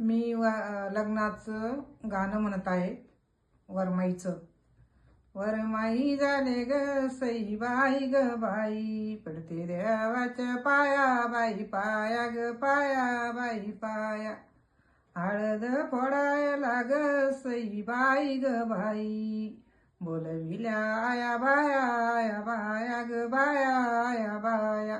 मी व लग्नाचं गाणं म्हणत आहे वरमाईचं. वरमाई झाले ग सई बाई ग बाई पडते देवाच्या पाया बाई पाया ग पाया बाई पाया. हळद फोडायला ग सई बाई ग बाई बोलविल्या आया बाया आया बाया ग बाया आया बाया.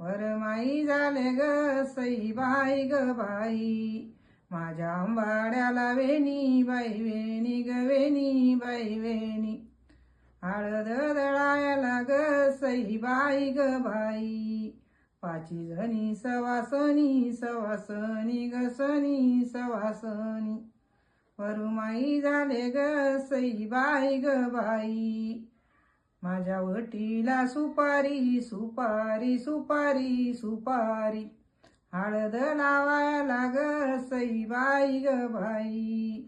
वरमाई झाले ग सई बाई ग बाई. माझ्या आंबाड्याला वेणी बाई वेणी ग वेणी बाई वेणी. हळद दळायला ग सई बाई ग बाई. पाची जणी सवासनी सवासनी ग सनी सवासनी वरुमाई झाले ग सई बाई ग बाई. माझ्या वटीला सुपारी सुपारी सुपारी सुपारी. हळद लावायला ग सई बाई ग बाई.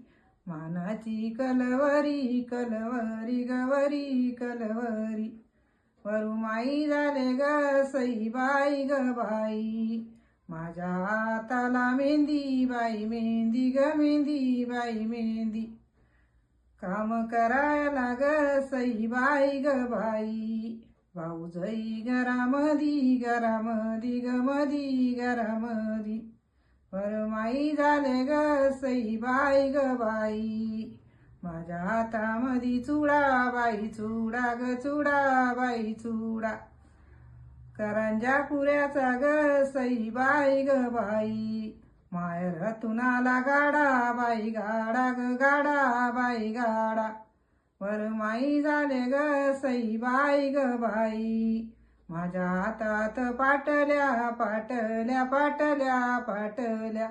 मानाची कलवरी कलवरी गवरी कलवरी. वरुमाई झाले ग सई बाई ग बाई. माझ्या हाताला मेहंदी बाई मेहंदी ग मेहंदी बाई मेहंदी. काम करायला ग सई बाई ग बाई भाऊजई घरामधी घरामधी ग मधी घरामधी वरमाई झाले ग सई बाई ग बाई. माझ्या हातामधी चुडा बाई चुडा ग चुडा बाई चुडा. करंजा पुऱ्याचा ग सई बाई ग बाई. मायर तुनाला गाडा बाई गाडा ग गाडा बाई गाडा. वर माई झाले ग सई बाई ग बाई. माझ्या हातात पाटल्या पाटल्या पाटल्या पाटल्या.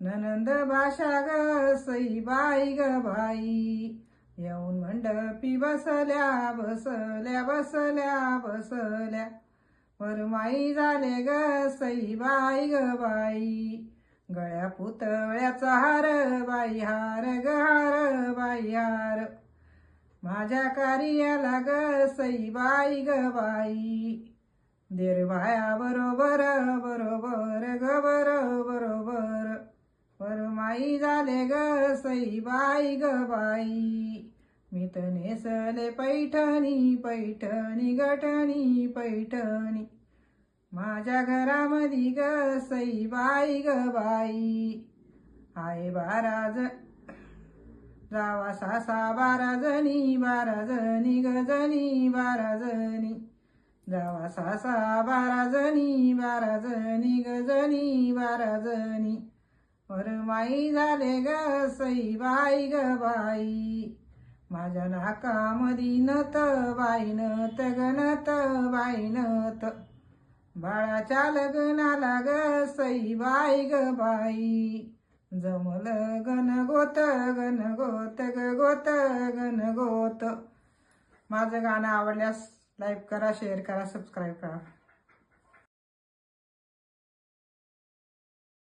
ननंद भाषा ग सई बाई ग बाई. येऊन मंडपी बसल्या बसल्या बसल्या बसल्या. वरमाई झाले ग सई बाई ग बाई. गळ्या पुतळ्याचा हार बाई हार ग हार बाई हार. माझ्या कार्याला ग सई बाई ग बाई. देरबाया बरोबर बरोबर ग बर बरोबर. वरमाई झाले ग सई बाई ग बाई. मी तर नेसले पैठणी पैठणी गठणी पैठणी. माझ्या घरामधी ग सई बाई ग बाई. आहे बाराज जावा सासा बारा जणी बारा जणी ग जणी बारा जणी जावा सासा बारा जणी बारा जणी ग जणी बारा जणी वरमाई झाले ग सई बाई ग बाई. माझ्या नाकामधी नत बाई नत ग नत बाई नत. बाळाच्या लग्नाला ग सई बाई ग बाई. जमल गण गोत गण गोत ग गोत गण गोत. माझं गाणं आवडल्यास लाईक करा शेअर करा सबस्क्राईब करा.